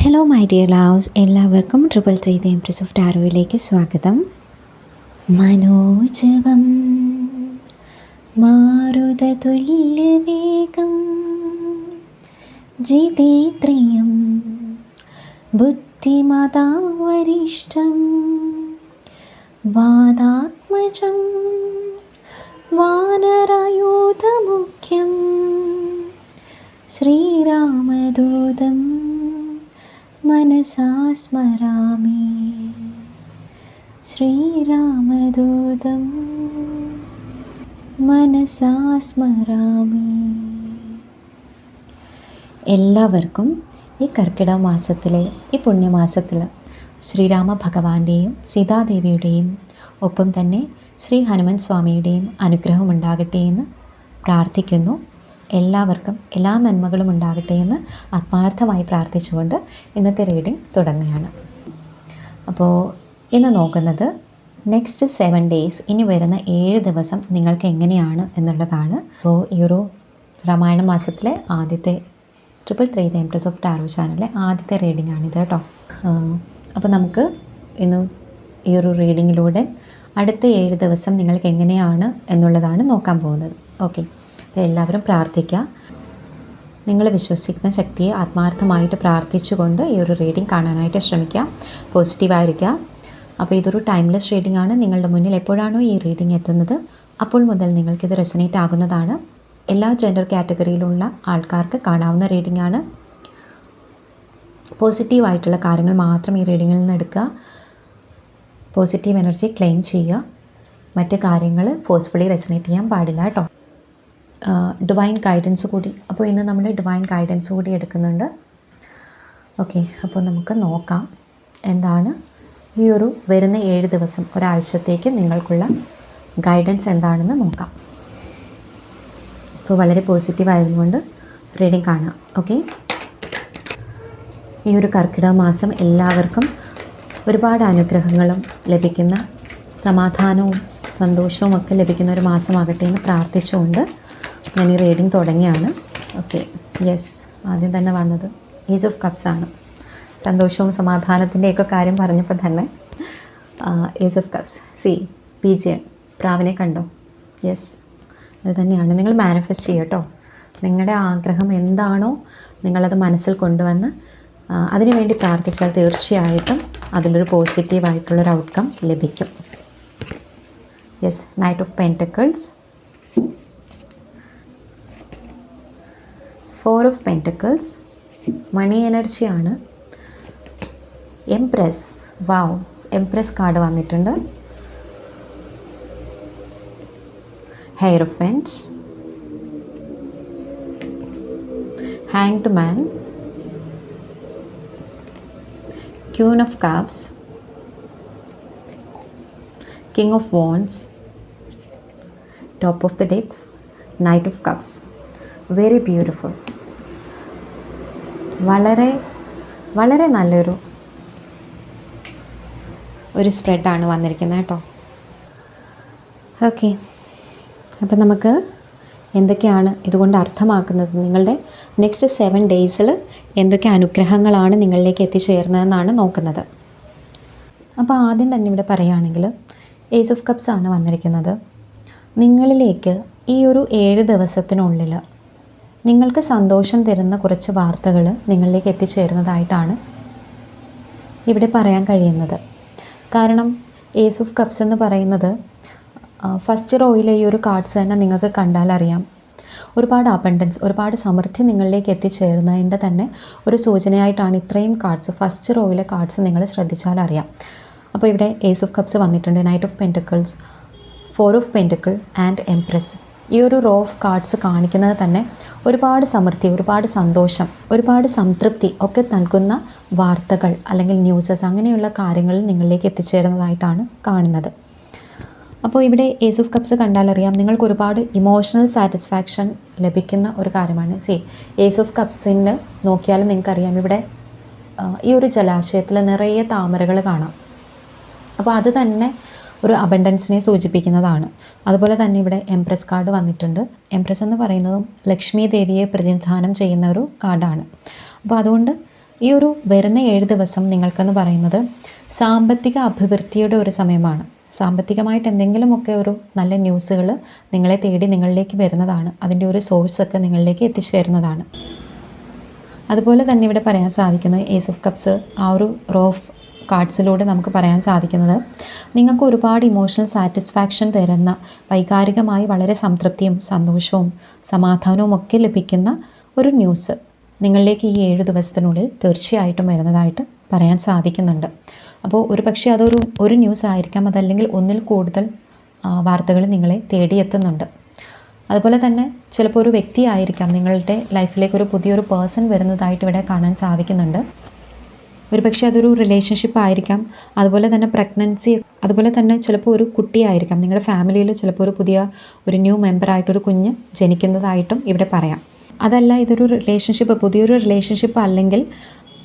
Hello my dear loves എല്ലാവർക്കും triple three the empress of ടാരോയിലേക്ക് സ്വാഗതം. മനോജവം മാരുതതുല്യവേഗം ജിതേത്രയം ബുദ്ധിമതാവരിഷ്ടം വാദാത്മജം വാനരായൂധമുഖ്യം ശ്രീരാമദൂതം മനസാ സ്മരാമി ശ്രീരാമദൂതം മനസാ സ്മരാമി എല്ലാവർക്കും ഈ കർക്കിടക മാസത്തിലെ ഈ പുണ്യമാസത്തിൽ ശ്രീരാമ ഭഗവാന്റെയും സീതാദേവിയുടെയും ഒപ്പം തന്നെ ശ്രീ ഹനുമൻ സ്വാമിയുടെയും അനുഗ്രഹം ഉണ്ടാകട്ടെ എന്ന് പ്രാർത്ഥിക്കുന്നു. എല്ലാവർക്കും എല്ലാ നന്മകളും ഉണ്ടാകട്ടെ എന്ന് ആത്മാർത്ഥമായി പ്രാർത്ഥിച്ചുകൊണ്ട് ഇന്നത്തെ റീഡിംഗ് തുടങ്ങുകയാണ്. അപ്പോൾ ഇന്ന് നോക്കുന്നത് നെക്സ്റ്റ് സെവൻ ഡേയ്സ് ഇനി വരുന്ന ഏഴ് ദിവസം നിങ്ങൾക്ക് എങ്ങനെയാണ് എന്നുള്ളതാണ്. അപ്പോൾ ഈ ഒരു രാമായണ മാസത്തിലെ ആദ്യത്തെ triple three the empress of tarot ചാനലിലെ ആദ്യത്തെ റീഡിംഗ് ആണിത് കേട്ടോ. അപ്പോൾ നമുക്ക് ഇന്ന് ഈ ഒരു റീഡിങ്ങിലൂടെ അടുത്ത ഏഴ് ദിവസം നിങ്ങൾക്ക് എങ്ങനെയാണ് എന്നുള്ളതാണ് നോക്കാൻ പോകുന്നത്. ഓക്കെ എല്ലാവരും പ്രാർത്ഥിക്കുക നിങ്ങൾ വിശ്വസിക്കുന്ന ശക്തിയെ ആത്മാർത്ഥമായിട്ട് പ്രാർത്ഥിച്ചുകൊണ്ട് ഈ ഒരു റീഡിംഗ് കാണാനായിട്ട് ശ്രമിക്കുക പോസിറ്റീവായിരിക്കുക അപ്പോൾ ഇതൊരു ടൈംലെസ് റീഡിംഗ് ആണ് നിങ്ങളുടെ മുന്നിൽ എപ്പോഴാണോ ഈ റീഡിംഗ് എത്തുന്നത് അപ്പോൾ മുതൽ നിങ്ങൾക്കിത് റെസനേറ്റ് ആകുന്നതാണ്. എല്ലാ ജെൻഡർ കാറ്റഗറിയിലുള്ള ആൾക്കാർക്ക് കാണാവുന്ന റീഡിംഗ് ആണ് പോസിറ്റീവായിട്ടുള്ള കാര്യങ്ങൾ മാത്രം ഈ റീഡിങ്ങിൽ നിന്ന് എടുക്കുക. പോസിറ്റീവ് എനർജി ക്ലെയിം ചെയ്യുക. മറ്റ് കാര്യങ്ങൾ ഫോഴ്സ്ഫുള്ളി റെസനേറ്റ് ചെയ്യാൻ പാടില്ല കേട്ടോ. ഡിവൈൻ ഗൈഡൻസ് കൂടി. അപ്പോൾ ഇന്ന് നമ്മൾ ഡിവൈൻ ഗൈഡൻസ് കൂടി എടുക്കുന്നുണ്ട്. ഓക്കെ അപ്പോൾ നമുക്ക് നോക്കാം. എന്താണ്? ഈ ഒരു വരുന്ന ഏഴ് ദിവസം ഒരാഴ്ചത്തേക്ക് നിങ്ങൾക്കുള്ള ഗൈഡൻസ് എന്താണെന്ന് നോക്കാം. ഇപ്പോൾ വളരെ പോസിറ്റീവ് ആയതുകൊണ്ട് റീഡിങ് കാണാം. ഓക്കെ ഈ ഒരു കർക്കിടക മാസം എല്ലാവർക്കും ഒരുപാട് അനുഗ്രഹങ്ങളും ലഭിക്കുന്ന സമാധാനവും സന്തോഷവും ഒക്കെ ലഭിക്കുന്ന ഒരു മാസമാകട്ടെ എന്ന് പ്രാർത്ഥിച്ചുകൊണ്ട് ഞാൻ ഈ റീഡിങ് തുടങ്ങിയാണ്. ഓക്കെ യെസ് ആദ്യം തന്നെ വന്നത് ഏജ് ഓഫ് കപ്സ് ആണ്. സന്തോഷവും സമാധാനത്തിന്റെയൊക്കെ കാര്യം പറഞ്ഞപ്പോൾ തന്നെ age of cups C P J പ്രാവിനെ കണ്ടോ? യെസ് അത് തന്നെയാണ്. നിങ്ങൾ മാനിഫെസ്റ്റ് ചെയ്യട്ടോ നിങ്ങളുടെ ആഗ്രഹം എന്താണോ നിങ്ങളത് മനസ്സിൽ കൊണ്ടുവന്ന് അതിനുവേണ്ടി പ്രാർത്ഥിച്ചാൽ തീർച്ചയായിട്ടും അതിലൊരു പോസിറ്റീവായിട്ടുള്ളൊരു ഔട്ട്കം ലഭിക്കും. Yes knight of pentacles four of pentacles money എനർജിയാണ് എംപ്രസ് വാവ് എംപ്രസ് കാർഡ് വന്നിട്ടുണ്ട്. Hair of fend hanged man queen of cups king of wands top of the deck knight of cups very beautiful വളരെ വളരെ നല്ലൊരു ഒരു സ്പ്രെഡാണ് വന്നിരിക്കുന്നത് കേട്ടോ. Okay അപ്പം നമുക്ക് എന്തൊക്കെയാണ് ഇതുകൊണ്ട് അർത്ഥമാക്കുന്നത്? നിങ്ങളുടെ നെക്സ്റ്റ് സെവൻ ഡേയ്സിൽ എന്തൊക്കെ അനുഗ്രഹങ്ങളാണ് നിങ്ങളിലേക്ക് എത്തിച്ചേർന്നതെന്നാണ് നോക്കുന്നത്. അപ്പോൾ ആദ്യം തന്നെ ഇവിടെ പറയുകയാണെങ്കിൽ ഏജ് ഓഫ് കപ്സ് ആണ് വന്നിരിക്കുന്നത്. നിങ്ങളിലേക്ക് ഈ ഒരു ഏഴ് ദിവസത്തിനുള്ളിൽ നിങ്ങൾക്ക് സന്തോഷം തരുന്ന കുറച്ച് വാർത്തകൾ നിങ്ങളിലേക്ക് എത്തിച്ചേരുന്നതായിട്ടാണ് ഇവിടെ പറയാൻ കഴിയുന്നത്. കാരണം ഏസുഫ് കപ്സ് എന്ന് പറയുന്നത് ഫസ്റ്റ് റോയിലെ ഈ ഒരു കാർഡ്സ് തന്നെ നിങ്ങൾക്ക് കണ്ടാൽ അറിയാം. ഒരുപാട് അബണ്ടൻസ് ഒരുപാട് സമൃദ്ധി നിങ്ങളിലേക്ക് എത്തിച്ചേരുന്നതിന്റെ തന്നെ ഒരു സൂചനയായിട്ടാണ് ഇത്രയും കാർഡ്സ് ഫസ്റ്റ് റോയിലെ കാർഡ്സ് നിങ്ങൾ ശ്രദ്ധിച്ചാൽ അറിയാം. അപ്പോൾ ഇവിടെ ഏസ് ഓഫ് കപ്സ് വന്നിട്ടുണ്ട് knight of pentacles four of pentacle and empress ഈ ഒരു റോ ഓഫ് കാർഡ്സ് കാണിക്കുന്നത് തന്നെ ഒരുപാട് സമൃദ്ധി ഒരുപാട് സന്തോഷം ഒരുപാട് സംതൃപ്തി ഒക്കെ നൽകുന്ന വാർത്തകൾ അല്ലെങ്കിൽ ന്യൂസസ് അങ്ങനെയുള്ള കാര്യങ്ങൾ നിങ്ങളിലേക്ക് എത്തിച്ചേരുന്നതായിട്ടാണ് കാണുന്നത്. അപ്പോൾ ഇവിടെ ഏസ് ഓഫ് കപ്സ് കണ്ടാലറിയാം നിങ്ങൾക്ക് ഒരുപാട് ഇമോഷണൽ സാറ്റിസ്ഫാക്ഷൻ ലഭിക്കുന്ന ഒരു കാര്യമാണ്. സി ഏസ് ഓഫ് കപ്സിന് നോക്കിയാലും നിങ്ങൾക്കറിയാം ഇവിടെ ഈ ഒരു ജലാശയത്തിൽ നിറയെ താമരകൾ കാണാം. അപ്പോൾ അത് തന്നെ ഒരു അബണ്ടൻസിനെ സൂചിപ്പിക്കുന്നതാണ്. അതുപോലെ തന്നെ ഇവിടെ എംപ്രസ് കാർഡ് വന്നിട്ടുണ്ട്. എംപ്രസ് എന്ന് പറയുന്നതും ലക്ഷ്മി ദേവിയെ പ്രതിനിധാനം ചെയ്യുന്ന ഒരു കാർഡാണ് അപ്പോൾ അതുകൊണ്ട് ഈ ഒരു വരുന്ന ഏഴ് ദിവസം നിങ്ങൾക്കെന്ന് പറയുന്നത് സാമ്പത്തിക അഭിവൃദ്ധിയുടെ ഒരു സമയമാണ്. സാമ്പത്തികമായിട്ട് എന്തെങ്കിലുമൊക്കെ ഒരു നല്ല ന്യൂസുകൾ നിങ്ങളെ തേടി നിങ്ങളിലേക്ക് വരുന്നതാണ്. അതിന്റെ ഒരു സോഴ്സ് ഒക്കെ നിങ്ങളിലേക്ക് എത്തിച്ചേരുന്നതാണ്. അതുപോലെ തന്നെ ഇവിടെ പറയാൻ സാധിക്കുന്നത് ഏസ് ഓഫ് കപ്സ് ആ ഒരു റോഫ് കാർഡ്സിലൂടെ നമുക്ക് പറയാൻ സാധിക്കുന്നത്. നിങ്ങൾക്ക് ഒരുപാട് ഇമോഷണൽ സാറ്റിസ്ഫാക്ഷൻ തരുന്ന വൈകാരികമായി വളരെ സംതൃപ്തിയും സന്തോഷവും സമാധാനവും ഒക്കെ ലഭിക്കുന്ന ഒരു ന്യൂസ് നിങ്ങളിലേക്ക് ഈ ഏഴ് ദിവസത്തിനുള്ളിൽ തീർച്ചയായിട്ടും വരുന്നതായിട്ട് പറയാൻ സാധിക്കുന്നുണ്ട്. അപ്പോൾ ഒരു പക്ഷേ അതൊരു ഒരു ന്യൂസ് ആയിരിക്കാം. അതല്ലെങ്കിൽ ഒന്നിൽ കൂടുതൽ വാർത്തകൾ നിങ്ങളെ തേടിയെത്തുന്നുണ്ട്. അതുപോലെ തന്നെ ചിലപ്പോൾ ഒരു വ്യക്തി ആയിരിക്കാം നിങ്ങളുടെ ലൈഫിലേക്ക് ഒരു പുതിയൊരു പേഴ്സൺ വരുന്നതായിട്ട് ഇവിടെ കാണാൻ സാധിക്കുന്നുണ്ട്. ഒരു പക്ഷേ അതൊരു റിലേഷൻഷിപ്പ് ആയിരിക്കാം. അതുപോലെ തന്നെ പ്രഗ്നൻസി അതുപോലെ തന്നെ ചിലപ്പോൾ ഒരു കുട്ടിയായിരിക്കാം നിങ്ങളുടെ ഫാമിലിയിൽ ചിലപ്പോൾ ഒരു പുതിയ ഒരു ന്യൂ മെമ്പറായിട്ടൊരു കുഞ്ഞ് ജനിക്കുന്നതായിട്ടും ഇവിടെ പറയാം. അതല്ല ഇതൊരു റിലേഷൻഷിപ്പ് പുതിയൊരു റിലേഷൻഷിപ്പ് അല്ലെങ്കിൽ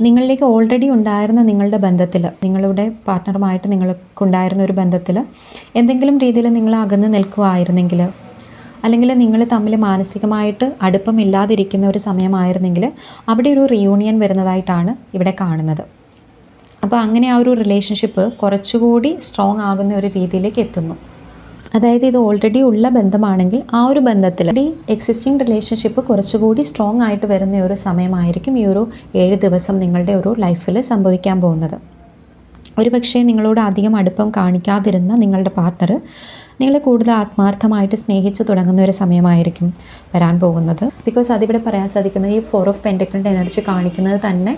നിങ്ങളിലേക്ക് ഓൾറെഡി ഉണ്ടായിരുന്ന നിങ്ങളുടെ ബന്ധത്തിൽ നിങ്ങളുടെ പാർട്ട്ണറുമായിട്ട് നിങ്ങൾക്കുണ്ടായിരുന്ന ഒരു ബന്ധത്തിൽ എന്തെങ്കിലും രീതിയിൽ നിങ്ങൾ അകന്ന് നിൽക്കുമായിരുന്നെങ്കിൽ അല്ലെങ്കിൽ നിങ്ങൾ തമ്മിൽ മാനസികമായിട്ട് അടുപ്പമില്ലാതിരിക്കുന്ന ഒരു സമയമായിരുന്നെങ്കിൽ അവിടെ ഒരു റിയൂണിയൻ വരുന്നതായിട്ടാണ് ഇവിടെ കാണുന്നത്. അപ്പോൾ അങ്ങനെ ആ ഒരു റിലേഷൻഷിപ്പ് കുറച്ചുകൂടി സ്ട്രോങ് ആകുന്ന ഒരു രീതിയിലേക്ക് എത്തുന്നു. അതായത് ഇത് ഓൾറെഡി ഉള്ള ബന്ധമാണെങ്കിൽ ആ ഒരു ബന്ധത്തിൽ ഈ എക്സിസ്റ്റിംഗ് റിലേഷൻഷിപ്പ് കുറച്ചുകൂടി സ്ട്രോങ് ആയിട്ട് വരുന്ന ഒരു സമയമായിരിക്കും ഈ ഒരു ഏഴ് ദിവസം നിങ്ങളുടെ ഒരു ലൈഫിൽ സംഭവിക്കാൻ പോകുന്നത്. ഒരു പക്ഷേ നിങ്ങളോട് അധികം അടുപ്പം കാണിക്കാതിരുന്ന നിങ്ങളുടെ പാർട്ട്ണർ നിങ്ങളെ കൂടുതൽ ആത്മാർത്ഥമായിട്ട് സ്നേഹിച്ചു തുടങ്ങുന്ന ഒരു സമയമായിരിക്കും വരാൻ പോകുന്നത്. ബിക്കോസ് അതിവിടെ പറയാൻ സാധിക്കുന്നത് ഈ ഫോർ ഓഫ് പെന്റക്കിളിന്റെ എനർജി കാണിക്കുന്നത് തന്നെ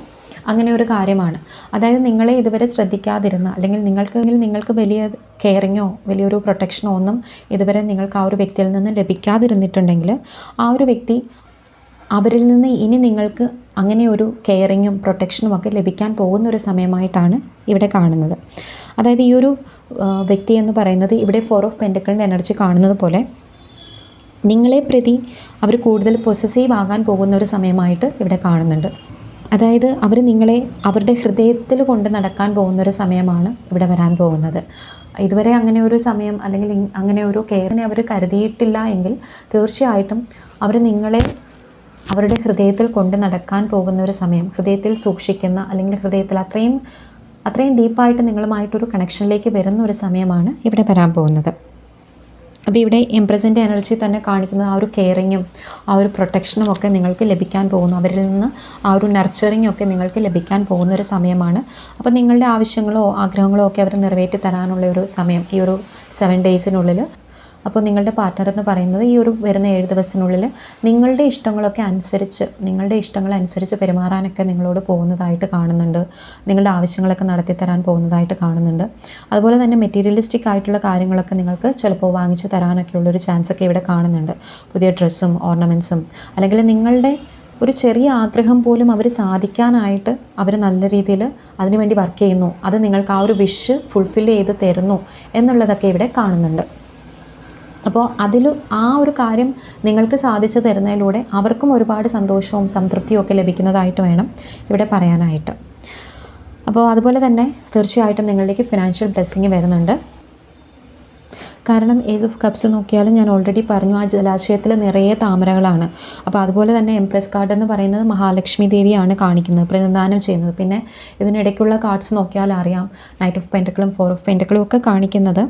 അങ്ങനെ ഒരു കാര്യമാണ്. അതായത് നിങ്ങളെ ഇതുവരെ ശ്രദ്ധിക്കാതിരുന്ന അല്ലെങ്കിൽ നിങ്ങൾക്ക് നിങ്ങൾക്ക് വലിയ കെയറിങ്ങോ വലിയൊരു പ്രൊട്ടക്ഷനോ ഒന്നും ഇതുവരെ നിങ്ങൾക്ക് ആ ഒരു വ്യക്തിയിൽ നിന്ന് ലഭിക്കാതിരുന്നിട്ടുണ്ടെങ്കിൽ ആ ഒരു വ്യക്തി അവരിൽ നിന്ന് ഇനി നിങ്ങൾക്ക് അങ്ങനെ ഒരു കെയറിങ്ങും പ്രൊട്ടക്ഷനും ഒക്കെ ലഭിക്കാൻ പോകുന്ന ഒരു സമയമായിട്ടാണ് ഇവിടെ കാണുന്നത്. അതായത് ഈ ഒരു വ്യക്തി എന്ന് പറയുന്നത് ഇവിടെ ഫോർ ഓഫ് പെൻഡക്കളിന്റെ എനർജി കാണുന്നത് പോലെ. നിങ്ങളെ പ്രതി അവർ കൂടുതൽ പൊസസീവ് ആകാൻ പോകുന്ന ഒരു സമയമായിട്ട് ഇവിടെ കാണുന്നുണ്ട്. അതായത് അവർ നിങ്ങളെ അവരുടെ ഹൃദയത്തിൽ കൊണ്ട് നടക്കാൻ പോകുന്ന ഒരു സമയമാണ് ഇവിടെ വരാൻ പോകുന്നത്. ഇതുവരെ അങ്ങനെ ഒരു സമയം അല്ലെങ്കിൽ അങ്ങനെ ഒരു കെയറിനെ അവർ കരുതിയിട്ടില്ല എങ്കിൽ തീർച്ചയായിട്ടും അവർ നിങ്ങളെ അവരുടെ ഹൃദയത്തിൽ കൊണ്ട് നടക്കാൻ പോകുന്ന ഒരു സമയം ഹൃദയത്തിൽ സൂക്ഷിക്കുന്ന അല്ലെങ്കിൽ ഹൃദയത്തിൽ അത്രയും അത്രയും ഡീപ്പായിട്ട് നിങ്ങളുമായിട്ടൊരു കണക്ഷനിലേക്ക് വരുന്ന ഒരു സമയമാണ് ഇവിടെ വരാൻ പോകുന്നത്. അപ്പോൾ ഇവിടെ എംപ്രസിന്റെ എനർജി തന്നെ കാണിക്കുന്നത് ആ ഒരു കെയറിങ്ങും ആ ഒരു പ്രൊട്ടക്ഷനും ഒക്കെ നിങ്ങൾക്ക് ലഭിക്കാൻ പോകുന്നു. അവരിൽ നിന്ന് ആ ഒരു നർച്ചറിങ്ങും ഒക്കെ നിങ്ങൾക്ക് ലഭിക്കാൻ പോകുന്ന ഒരു സമയമാണ്. അപ്പോൾ നിങ്ങളുടെ ആവശ്യങ്ങളോ ആഗ്രഹങ്ങളോ ഒക്കെ അവർ നിറവേറ്റി തരാനുള്ള ഒരു സമയം ഈ ഒരു സെവൻ ഡേയ്സിനുള്ളിൽ അപ്പോൾ നിങ്ങളുടെ പാർട്ട്ണർ എന്ന് പറയുന്നത് ഈ ഒരു വരുന്ന ഏഴ് ദിവസത്തിനുള്ളിൽ നിങ്ങളുടെ ഇഷ്ടങ്ങളൊക്കെ അനുസരിച്ച് നിങ്ങളുടെ ഇഷ്ടങ്ങൾ അനുസരിച്ച് പെരുമാറാനൊക്കെ നിങ്ങളോട് പോകുന്നതായിട്ട് കാണുന്നുണ്ട്. നിങ്ങളുടെ ആവശ്യങ്ങളൊക്കെ നടത്തി തരാൻ പോകുന്നതായിട്ട് കാണുന്നുണ്ട്. അതുപോലെ തന്നെ മെറ്റീരിയലിസ്റ്റിക് ആയിട്ടുള്ള കാര്യങ്ങളൊക്കെ നിങ്ങൾക്ക് ചിലപ്പോൾ വാങ്ങിച്ചു തരാനൊക്കെ ഉള്ളൊരു ചാൻസ് ഒക്കെ ഇവിടെ കാണുന്നുണ്ട്. പുതിയ ഡ്രസ്സും ഓർണമെന്റ്സും അല്ലെങ്കിൽ നിങ്ങളുടെ ഒരു ചെറിയ ആഗ്രഹം പോലും അവർ സാധിക്കാനായിട്ട് അവർ നല്ല രീതിയിൽ അതിനുവേണ്ടി വർക്ക് ചെയ്യുന്നു. അത് നിങ്ങൾക്ക് ആ ഒരു വിഷ് ഫുൾഫിൽ ചെയ്ത് തരുന്നു എന്നുള്ളതൊക്കെ ഇവിടെ കാണുന്നുണ്ട്. അപ്പോൾ അതിൽ ആ ഒരു കാര്യം നിങ്ങൾക്ക് സാധിച്ചു തരുന്നതിലൂടെ അവർക്കും ഒരുപാട് സന്തോഷവും സംതൃപ്തിയും ഒക്കെ ലഭിക്കുന്നതായിട്ട് വേണം ഇവിടെ പറയാനായിട്ട്. അപ്പോൾ അതുപോലെ തന്നെ തീർച്ചയായിട്ടും നിങ്ങളിലേക്ക് ഫിനാൻഷ്യൽ ബ്ലെസ്സിങ് വരുന്നുണ്ട്. കാരണം ഏജ് ഓഫ് കപ്സ് നോക്കിയാലും ഞാൻ ഓൾറെഡി പറഞ്ഞു ആ ജലാശയത്തിൽ നിറയെ താമരകളാണ്. അപ്പോൾ അതുപോലെ തന്നെ എംപ്രസ് കാർഡ് എന്ന് പറയുന്നത് മഹാലക്ഷ്മി ദേവിയാണ് കാണിക്കുന്നത് പ്രതിനിധാനം ചെയ്യുന്നത്. പിന്നെ ഇതിനിടയ്ക്കുള്ള കാർഡ്സ് നോക്കിയാൽ അറിയാം നൈറ്റ് ഓഫ് പെന്റക്കിളും ഫോർ ഓഫ് പെന്റക്കിളും ഒക്കെ കാണിക്കുന്നത്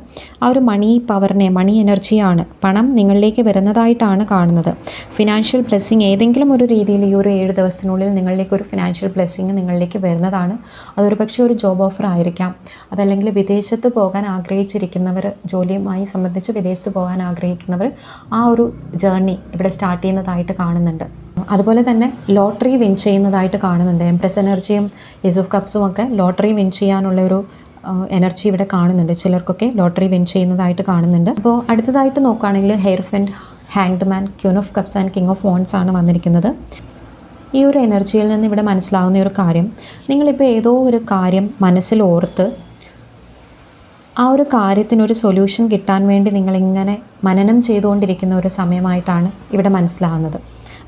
ആ ഒരു മണി പവറിനെ മണി എനർജിയാണ് പണം നിങ്ങളിലേക്ക് വരുന്നതായിട്ടാണ് കാണുന്നത്. ഫിനാൻഷ്യൽ ബ്ലെസ്സിങ് ഏതെങ്കിലും ഒരു രീതിയിൽ ഈ ഒരു ഏഴ് ദിവസത്തിനുള്ളിൽ നിങ്ങളിലേക്ക് ഒരു ഫിനാൻഷ്യൽ ബ്ലെസ്സിങ് നിങ്ങളിലേക്ക് വരുന്നതാണ്. അതൊരു പക്ഷേ ഒരു ജോബ് ഓഫർ ആയിരിക്കാം. അതല്ലെങ്കിൽ വിദേശത്ത് പോകാൻ ആഗ്രഹിച്ചിരിക്കുന്നവർ ജോലിയുമായി സംബന്ധിച്ച് വിദേശത്ത് പോകാൻ ആഗ്രഹിക്കുന്നവർ ആ ഒരു ജേർണി ഇവിടെ സ്റ്റാർട്ട് ചെയ്യുന്നതായിട്ട് കാണുന്നുണ്ട്. അതുപോലെ തന്നെ ലോട്ടറി വിൻ ചെയ്യുന്നതായിട്ട് കാണുന്നുണ്ട്. എംപ്രസ് എനർജിയും ഏസ് ഓഫ് കപ്സും ഒക്കെ ലോട്ടറി വിൻ ചെയ്യാനുള്ള ഒരു എനർജി ഇവിടെ കാണുന്നുണ്ട്. ചിലർക്കൊക്കെ ലോട്ടറി വിൻ ചെയ്യുന്നതായിട്ട് കാണുന്നുണ്ട്. അപ്പോൾ അടുത്തതായിട്ട് നോക്കുകയാണെങ്കിൽ hair fend hanged man queen of cups and king of wands ആണ് വന്നിരിക്കുന്നത്. ഈ ഒരു എനർജിയിൽ നിന്ന് ഇവിടെ മനസ്സിലാവുന്ന ഒരു കാര്യം നിങ്ങളിപ്പോൾ ഏതോ ഒരു കാര്യം മനസ്സിൽ ഓർത്ത് ആ ഒരു കാര്യത്തിനൊരു സൊല്യൂഷൻ കിട്ടാൻ വേണ്ടി നിങ്ങളിങ്ങനെ മനനം ചെയ്തുകൊണ്ടിരിക്കുന്ന ഒരു സമയമായിട്ടാണ് ഇവിടെ മനസ്സിലാകുന്നത്.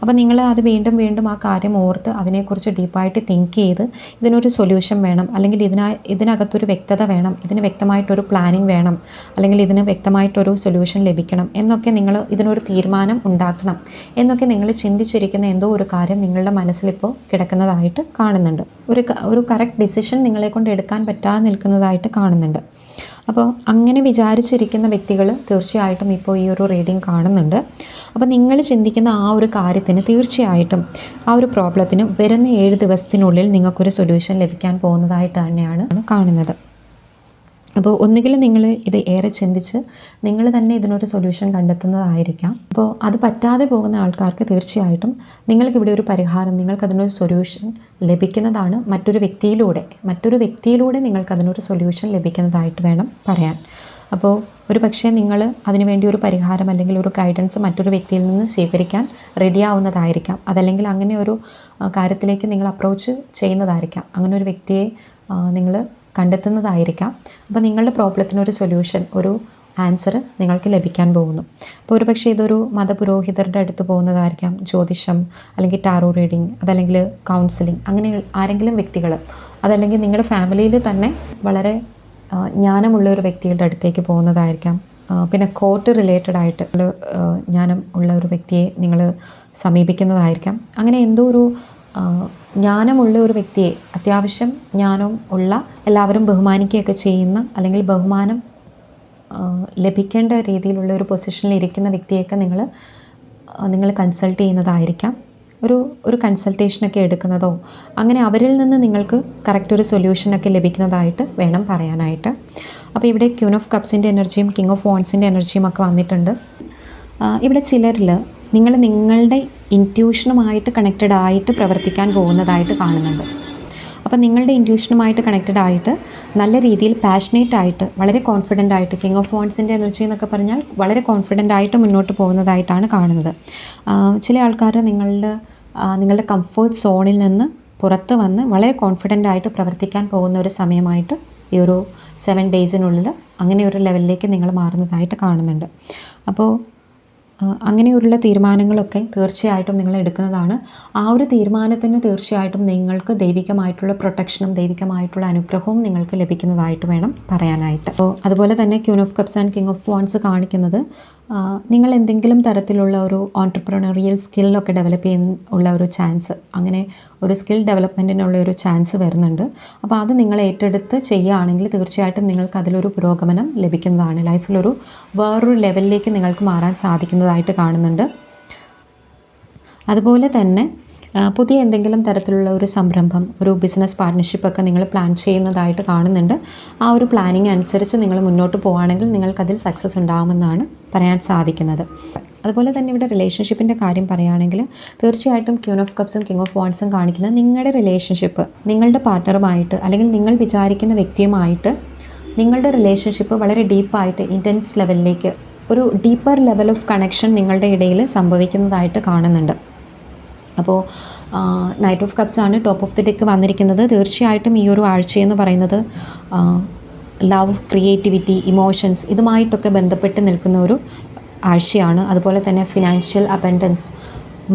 അപ്പോൾ നിങ്ങൾ അത് വീണ്ടും വീണ്ടും ആ കാര്യം ഓർത്ത് അതിനെക്കുറിച്ച് ഡീപ്പായിട്ട് തിങ്ക് ചെയ്ത് ഇതിനൊരു സൊല്യൂഷൻ വേണം അല്ലെങ്കിൽ ഇതിനാ ഇതിനകത്തൊരു വ്യക്തത വേണം ഇതിന് വ്യക്തമായിട്ടൊരു പ്ലാനിങ് വേണം അല്ലെങ്കിൽ ഇതിന് വ്യക്തമായിട്ടൊരു സൊല്യൂഷൻ ലഭിക്കണം എന്നൊക്കെ നിങ്ങൾ ഇതിനൊരു തീരുമാനം ഉണ്ടാക്കണം എന്നൊക്കെ നിങ്ങൾ ചിന്തിച്ചിരിക്കുന്ന എന്തോ ഒരു കാര്യം നിങ്ങളുടെ മനസ്സിലിപ്പോൾ കിടക്കുന്നതായിട്ട് കാണുന്നുണ്ട്. ഒരു ഒരു കറക്റ്റ് ഡിസിഷൻ നിങ്ങളെ കൊണ്ട് എടുക്കാൻ പറ്റാതെ നിൽക്കുന്നതായിട്ട് കാണുന്നുണ്ട്. അപ്പോൾ അങ്ങനെ വിചാരിച്ചിരിക്കുന്ന വ്യക്തികൾ തീർച്ചയായിട്ടും ഇപ്പോൾ ഈ ഒരു റീഡിങ് കാണുന്നുണ്ട്. അപ്പോൾ നിങ്ങൾ ചിന്തിക്കുന്ന ആ ഒരു കാര്യത്തിന് തീർച്ചയായിട്ടും ആ ഒരു പ്രോബ്ലത്തിന് വരുന്ന ഏഴ് ദിവസത്തിനുള്ളിൽ നിങ്ങൾക്കൊരു സൊല്യൂഷൻ ലഭിക്കാൻ പോകുന്നതായിട്ട് തന്നെയാണ് കാണുന്നത്. അപ്പോൾ ഒന്നുകിൽ നിങ്ങൾ ഇത് ഏറെ ചിന്തിച്ച് നിങ്ങൾ തന്നെ ഇതിനൊരു സൊല്യൂഷൻ കണ്ടെത്തുന്നതായിരിക്കാം. അപ്പോൾ അത് പറ്റാതെ പോകുന്ന ആൾക്കാർക്ക് തീർച്ചയായിട്ടും നിങ്ങൾക്ക് ഇവിടെ ഒരു പരിഹാരം നിങ്ങൾക്ക് അതിനൊരു സൊല്യൂഷൻ ലഭിക്കുന്നതാണ് മറ്റൊരു വ്യക്തിയിലൂടെ. മറ്റൊരു വ്യക്തിയിലൂടെ നിങ്ങൾക്ക് അതിനൊരു സൊല്യൂഷൻ ലഭിക്കുന്നതായിട്ട് വേണം പറയാൻ. അപ്പോൾ ഒരു പക്ഷേ നിങ്ങൾ അതിനുവേണ്ടി ഒരു പരിഹാരം അല്ലെങ്കിൽ ഒരു ഗൈഡൻസ് മറ്റൊരു വ്യക്തിയിൽ നിന്ന് സ്വീകരിക്കാൻ റെഡിയാവുന്നതായിരിക്കാം അതല്ലെങ്കിൽ അങ്ങനെ ഒരു കാര്യത്തിലേക്ക് നിങ്ങൾ അപ്രോച്ച് ചെയ്യുന്നതായിരിക്കാം. അങ്ങനെ ഒരു വ്യക്തിയെ നിങ്ങൾ കണ്ടെത്തുന്നതായിരിക്കാം. അപ്പോൾ നിങ്ങളുടെ പ്രോബ്ലത്തിനൊരു സൊല്യൂഷൻ ഒരു ആൻസർ നിങ്ങൾക്ക് ലഭിക്കാൻ പോകുന്നു. അപ്പോൾ ഒരുപക്ഷെ ഇതൊരു മതപുരോഹിതരുടെ അടുത്ത് പോകുന്നതായിരിക്കാം. ജ്യോതിഷം അല്ലെങ്കിൽ ടാറോ റീഡിങ് അതല്ലെങ്കിൽ കൗൺസിലിംഗ് അങ്ങനെ ആരെങ്കിലും വ്യക്തികൾ. അതല്ലെങ്കിൽ നിങ്ങളുടെ ഫാമിലിയിൽ തന്നെ വളരെ ജ്ഞാനമുള്ള ഒരു വ്യക്തിയുടെ അടുത്തേക്ക് പോകുന്നതായിരിക്കാം. പിന്നെ കോർട്ട് റിലേറ്റഡ് ആയിട്ട് ജ്ഞാനം ഉള്ള ഒരു വ്യക്തിയെ നിങ്ങൾ സമീപിക്കുന്നതായിരിക്കാം. അങ്ങനെ എന്തോ ഒരു ജ്ഞാനമുള്ള ഒരു വ്യക്തിയെ അത്യാവശ്യം ജ്ഞാനം ഉള്ള എല്ലാവരും ബഹുമാനിക്കുകയൊക്കെ ചെയ്യുന്ന അല്ലെങ്കിൽ ബഹുമാനം ലഭിക്കേണ്ട രീതിയിലുള്ള ഒരു പൊസിഷനിൽ ഇരിക്കുന്ന വ്യക്തിയൊക്കെ നിങ്ങൾ നിങ്ങൾ കൺസൾട്ട് ചെയ്യുന്നതായിരിക്കാം. ഒരു ഒരു കൺസൾട്ടേഷനൊക്കെ എടുക്കുന്നതോ അങ്ങനെ അവരിൽ നിന്ന് നിങ്ങൾക്ക് കറക്റ്റ് ഒരു സൊല്യൂഷനൊക്കെ ലഭിക്കുന്നതായിട്ട് വേണം പറയാനായിട്ട്. അപ്പോൾ ഇവിടെ ക്യൂൻ ഓഫ് കപ്സിന്റെ എനർജിയും കിങ് ഓഫ് വോൺസിന്റെ എനർജിയും ഒക്കെ വന്നിട്ടുണ്ട്. ഇവിടെ ചിലരിൽ നിങ്ങൾ നിങ്ങളുടെ ഇന്റ്യൂഷനുമായിട്ട് കണക്റ്റഡ് ആയിട്ട് പ്രവർത്തിക്കാൻ പോകുന്നതായിട്ട് കാണുന്നുണ്ട്. അപ്പോൾ നിങ്ങളുടെ ഇന്റ്യൂഷനുമായിട്ട് കണക്റ്റഡ് ആയിട്ട് നല്ല രീതിയിൽ പാഷനേറ്റ് ആയിട്ട് വളരെ കോൺഫിഡന്റ് ആയിട്ട് കിങ് ഓഫ് ഫോൺസിന്റെ എനർജി എന്നൊക്കെ പറഞ്ഞാൽ വളരെ കോൺഫിഡന്റ് ആയിട്ട് മുന്നോട്ട് പോകുന്നതായിട്ടാണ് കാണുന്നത്. ചില ആൾക്കാർ നിങ്ങളുടെ നിങ്ങളുടെ കംഫേർട്ട് സോണിൽ നിന്ന് പുറത്ത് വന്ന് വളരെ കോൺഫിഡന്റ് ആയിട്ട് പ്രവർത്തിക്കാൻ പോകുന്ന ഒരു സമയമായിട്ട് ഈ ഒരു സെവൻ ഡേയ്സിനുള്ളിൽ അങ്ങനെ ഒരു ലെവലിലേക്ക് നിങ്ങൾ മാറുന്നതായിട്ട് കാണുന്നുണ്ട്. അപ്പോൾ അങ്ങനെയുള്ള തീരുമാനങ്ങളൊക്കെ തീർച്ചയായിട്ടും നിങ്ങൾ എടുക്കുന്നതാണ്. ആ ഒരു തീരുമാനത്തിന് തീർച്ചയായിട്ടും നിങ്ങൾക്ക് ദൈവികമായിട്ടുള്ള പ്രൊട്ടക്ഷനും ദൈവികമായിട്ടുള്ള അനുഗ്രഹവും നിങ്ങൾക്ക് ലഭിക്കുന്നതായിട്ട് വേണം പറയാനായിട്ട്. അപ്പോൾ അതുപോലെ തന്നെ queen of cups and king of wands കാണിക്കുന്നത് നിങ്ങൾ എന്തെങ്കിലും തരത്തിലുള്ള ഒരു ഓൺട്രപ്രണറിയൽ സ്കില്ലൊക്കെ ഡെവലപ്പ് ചെയ്യാൻ ഉള്ള ഒരു ചാൻസ് അങ്ങനെ ഒരു സ്കിൽ ഡെവലപ്മെന്റിനുള്ള ഒരു ചാൻസ് വരുന്നുണ്ട്. അപ്പോൾ അത് നിങ്ങൾ ഏറ്റെടുത്ത് ചെയ്യുകയാണെങ്കിൽ തീർച്ചയായിട്ടും നിങ്ങൾക്ക് അതിലൊരു പുരോഗമനം ലഭിക്കുന്നതാണ്. ലൈഫിലൊരു വേറൊരു ലെവലിലേക്ക് നിങ്ങൾക്ക് മാറാൻ സാധിക്കുന്നതായിട്ട് കാണുന്നുണ്ട്. അതുപോലെ തന്നെ പുതിയ എന്തെങ്കിലും തരത്തിലുള്ള ഒരു സംരംഭം ഒരു ബിസിനസ് പാർട്ട്ണർഷിപ്പൊക്കെ നിങ്ങൾ പ്ലാൻ ചെയ്യുന്നതായിട്ട് കാണുന്നുണ്ട്. ആ ഒരു പ്ലാനിങ് അനുസരിച്ച് നിങ്ങൾ മുന്നോട്ട് പോവുകയാണെങ്കിൽ നിങ്ങൾക്കതിൽ സക്സസ് ഉണ്ടാകുമെന്നാണ് പറയാൻ സാധിക്കുന്നത്. അതുപോലെ തന്നെ ഇവിടെ റിലേഷൻഷിപ്പിന്റെ കാര്യം പറയുകയാണെങ്കിൽ തീർച്ചയായിട്ടും ക്യൂൺ ഓഫ് കപ്സും കിങ് ഓഫ് വാൺസും കാണിക്കുന്നത് നിങ്ങളുടെ റിലേഷൻഷിപ്പ് നിങ്ങളുടെ പാർട്ട്ണറുമായിട്ട് അല്ലെങ്കിൽ നിങ്ങൾ വിചാരിക്കുന്ന വ്യക്തിയുമായിട്ട് നിങ്ങളുടെ റിലേഷൻഷിപ്പ് വളരെ ഡീപ്പായിട്ട് ഇന്റൻസ് ലെവലിലേക്ക് ഒരു ഡീപ്പർ ലെവൽ ഓഫ് കണക്ഷൻ നിങ്ങളുടെ ഇടയിൽ സംഭവിക്കുന്നതായിട്ട് കാണുന്നുണ്ട്. അപ്പോൾ നൈറ്റ് ഓഫ് കപ്സ് ആണ് ടോപ്പ് ഓഫ് ദി ഡെക്ക് വന്നിരിക്കുന്നത്. തീർച്ചയായിട്ടും ഈ ഒരു ആഴ്ചയെന്ന് പറയുന്നത് ലവ് ക്രിയേറ്റിവിറ്റി ഇമോഷൻസ് ഇതുമായിട്ടൊക്കെ ബന്ധപ്പെട്ട് നിൽക്കുന്ന ഒരു ആഴ്ചയാണ്. അതുപോലെ തന്നെ ഫിനാൻഷ്യൽ അബൻഡൻസ്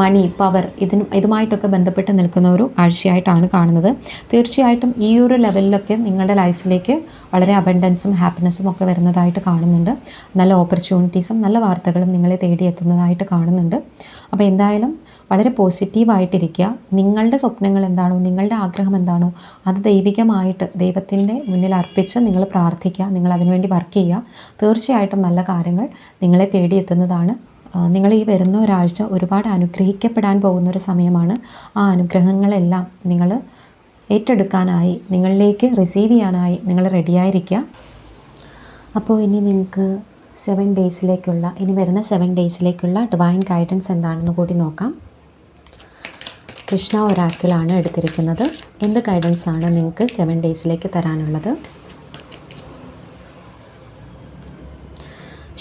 മണി പവർ ഇതിന് ഇതുമായിട്ടൊക്കെ ബന്ധപ്പെട്ട് നിൽക്കുന്ന ഒരു ആഴ്ചയായിട്ടാണ് കാണുന്നത്. തീർച്ചയായിട്ടും ഈ ഒരു ലെവലിലൊക്കെ നിങ്ങളുടെ ലൈഫിലേക്ക് വളരെ അബൻഡൻസും ഹാപ്പിനെസ്സും ഒക്കെ വരുന്നതായിട്ട് കാണുന്നുണ്ട്. നല്ല ഓപ്പർച്യൂണിറ്റീസും നല്ല വാർത്തകളും നിങ്ങളെ തേടിയെത്തുന്നതായിട്ട് കാണുന്നുണ്ട്. അപ്പോൾ എന്തായാലും വളരെ പോസിറ്റീവായിട്ടിരിക്കുക നിങ്ങളുടെ സ്വപ്നങ്ങൾ എന്താണോ നിങ്ങളുടെ ആഗ്രഹം എന്താണോ അത് ദൈവികമായിട്ട് ദൈവത്തിന്റെ മുന്നിൽ അർപ്പിച്ച് നിങ്ങൾ പ്രാർത്ഥിക്കുക നിങ്ങൾ അതിനുവേണ്ടി വർക്ക് ചെയ്യുക. തീർച്ചയായിട്ടും നല്ല കാര്യങ്ങൾ നിങ്ങളെ തേടിയെത്തുന്നതാണ്. നിങ്ങൾ ഈ വരുന്ന ഒരാഴ്ച ഒരുപാട് അനുഗ്രഹിക്കപ്പെടാൻ പോകുന്ന ഒരു സമയമാണ്. ആ അനുഗ്രഹങ്ങളെല്ലാം നിങ്ങൾ ഏറ്റെടുക്കാനായി നിങ്ങളിലേക്ക് റിസീവ് ചെയ്യാനായി നിങ്ങൾ റെഡിയായിരിക്കുക അപ്പോൾ ഇനി നിങ്ങൾക്ക് സെവൻ ഡേയ്സിലേക്കുള്ള ഇനി വരുന്ന സെവൻ ഡേയ്സിലേക്കുള്ള ഡിവൈൻ ഗൈഡൻസ് എന്താണെന്ന് കൂടി നോക്കാം. കൃഷ്ണ ഒരാക്കിലാണ് എടുത്തിരിക്കുന്നത്. എന്ത് ഗൈഡൻസ് ആണ് നിങ്ങൾക്ക് സെവൻ ഡേയ്സിലേക്ക് തരാനുള്ളത്?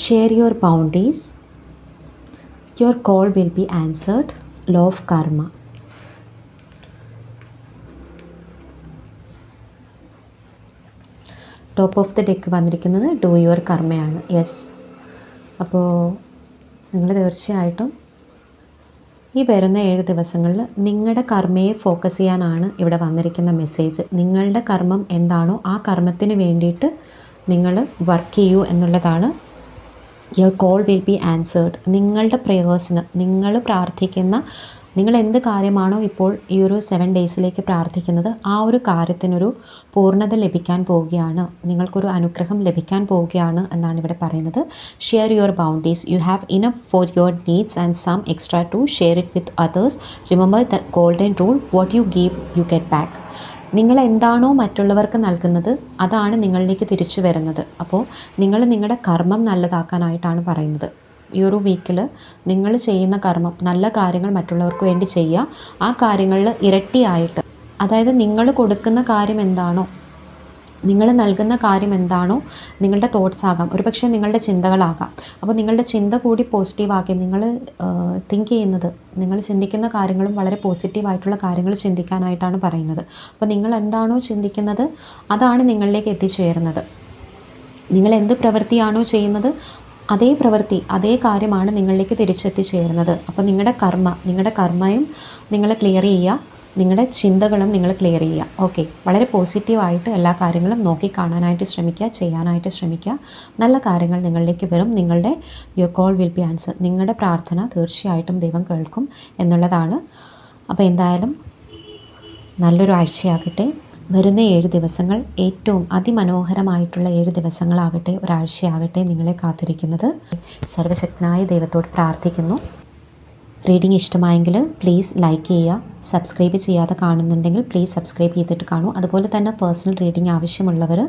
Share your bounties your call will be answered law of karma top of the deck വന്നിരിക്കുന്നത് ഡു യുവർ കർമ്മയാണ് യെസ് അപ്പോൾ നിങ്ങൾ തീർച്ചയായിട്ടും ഈ വരുന്ന ഏഴ് ദിവസങ്ങളിൽ നിങ്ങളുടെ കർമ്മയെ ഫോക്കസ് ചെയ്യാനാണ് ഇവിടെ വന്നിരിക്കുന്ന മെസ്സേജ് നിങ്ങളുടെ കർമ്മം എന്താണോ ആ കർമ്മത്തിന് വേണ്ടിയിട്ട് നിങ്ങൾ വർക്ക് ചെയ്യൂ എന്നുള്ളതാണ് your call will be answered നിങ്ങളുടെ പ്രേയേഴ്സിന് നിങ്ങൾ പ്രാർത്ഥിക്കുന്ന നിങ്ങൾ എന്ത് കാര്യമാണോ ഇപ്പോൾ ഈ ഒരു സെവൻ ഡേയ്സിലേക്ക് പ്രാർത്ഥിക്കുന്നത് ആ ഒരു കാര്യത്തിനൊരു പൂർണത ലഭിക്കാൻ പോവുകയാണ്. നിങ്ങൾക്കൊരു അനുഗ്രഹം ലഭിക്കാൻ പോവുകയാണ് എന്നാണ് ഇവിടെ പറയുന്നത്. Share your boundaries you have enough for your needs and some extra to share it with others remember the golden rule what you give you get back നിങ്ങൾ എന്താണോ മറ്റുള്ളവർക്ക് നൽകുന്നത് അതാണ് നിങ്ങളിലേക്ക് തിരിച്ചു വരുന്നത്. അപ്പോൾ നിങ്ങൾ നിങ്ങളുടെ കർമ്മം നല്ലതാക്കാനായിട്ടാണ് പറയുന്നത്. ഈ ഒരു വീക്കിൽ നിങ്ങൾ ചെയ്യുന്ന കർമ്മം നല്ല കാര്യങ്ങൾ മറ്റുള്ളവർക്ക് വേണ്ടി ചെയ്യുക. ആ കാര്യങ്ങളിൽ ഇരട്ടിയായിട്ട് അതായത് നിങ്ങൾ കൊടുക്കുന്ന കാര്യം എന്താണോ നിങ്ങൾ നൽകുന്ന കാര്യം എന്താണോ നിങ്ങളുടെ തോട്ട്സ് ആകാം. ഒരു പക്ഷേ നിങ്ങളുടെ ചിന്തകളാകാം. അപ്പോൾ നിങ്ങളുടെ ചിന്ത കൂടി പോസിറ്റീവാക്കി നിങ്ങൾ തിങ്ക് ചെയ്യുന്നത് നിങ്ങൾ ചിന്തിക്കുന്ന കാര്യങ്ങളും വളരെ പോസിറ്റീവായിട്ടുള്ള കാര്യങ്ങൾ ചിന്തിക്കാനായിട്ടാണ് പറയുന്നത്. അപ്പോൾ നിങ്ങൾ എന്താണോ ചിന്തിക്കുന്നത് അതാണ് നിങ്ങളിലേക്ക് എത്തിച്ചേരുന്നത്. നിങ്ങൾ എന്ത് പ്രവൃത്തിയാണോ ചെയ്യുന്നത് അതേ പ്രവൃത്തി അതേ കാര്യമാണ് നിങ്ങളിലേക്ക് തിരിച്ചെത്തിച്ചേരുന്നത്. അപ്പോൾ നിങ്ങളുടെ കർമ്മ നിങ്ങളുടെ കർമ്മയും നിങ്ങൾ ക്ലിയർ ചെയ്യുക. നിങ്ങളുടെ ചിന്തകളും നിങ്ങൾ ക്ലിയർ ചെയ്യുക. ഓക്കെ വളരെ പോസിറ്റീവായിട്ട് എല്ലാ കാര്യങ്ങളും നോക്കി കാണാനായിട്ട് ശ്രമിക്കുക ചെയ്യാനായിട്ട് ശ്രമിക്കുക. നല്ല കാര്യങ്ങൾ നിങ്ങളിലേക്ക് വരും. നിങ്ങളുടെ your call will be answer നിങ്ങളുടെ പ്രാർത്ഥന തീർച്ചയായിട്ടും ദൈവം കേൾക്കും എന്നുള്ളതാണ്. അപ്പോൾ എന്തായാലും നല്ലൊരു ആഴ്ചയാകട്ടെ. വരുന്ന ഏഴ് ദിവസങ്ങൾ ഏറ്റവും അതിമനോഹരമായിട്ടുള്ള ഏഴ് ദിവസങ്ങളാകട്ടെ ഒരാഴ്ചയാകട്ടെ നിങ്ങളെ കാത്തിരിക്കുന്നത്. സർവശക്തനായ ദൈവത്തോട് പ്രാർത്ഥിക്കുന്നു. റീഡിംഗ് ഇഷ്ടമായെങ്കിൽ പ്ലീസ് ലൈക്ക് ചെയ്യുക സബ്സ്ക്രൈബ് ചെയ്യാതെ കാണുന്നുണ്ടെങ്കിൽ പ്ലീസ് സബ്സ്ക്രൈബ് ചെയ്തിട്ട് കാണൂ. അതുപോലെ തന്നെ പേഴ്സണൽ റീഡിംഗ് ആവശ്യമുള്ളവർ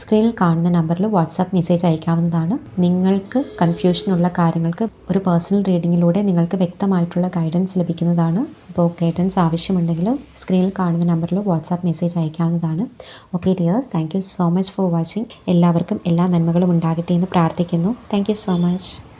സ്ക്രീനിൽ കാണുന്ന നമ്പറിൽ വാട്സാപ്പ് മെസ്സേജ് അയക്കാവുന്നതാണ്. നിങ്ങൾക്ക് കൺഫ്യൂഷനുള്ള കാര്യങ്ങൾക്ക് ഒരു പേഴ്സണൽ റീഡിങ്ങിലൂടെ നിങ്ങൾക്ക് വ്യക്തമായിട്ടുള്ള ഗൈഡൻസ് ലഭിക്കുന്നതാണ്. അപ്പോൾ ഗൈഡൻസ് ആവശ്യമുണ്ടെങ്കിൽ സ്ക്രീനിൽ കാണുന്ന നമ്പറിൽ വാട്സാപ്പ് മെസ്സേജ് അയക്കാവുന്നതാണ്. Okay dears thank so much for watching എല്ലാവർക്കും എല്ലാ നന്മകളും ഉണ്ടാകട്ടെ എന്ന് പ്രാർത്ഥിക്കുന്നു. Thank so much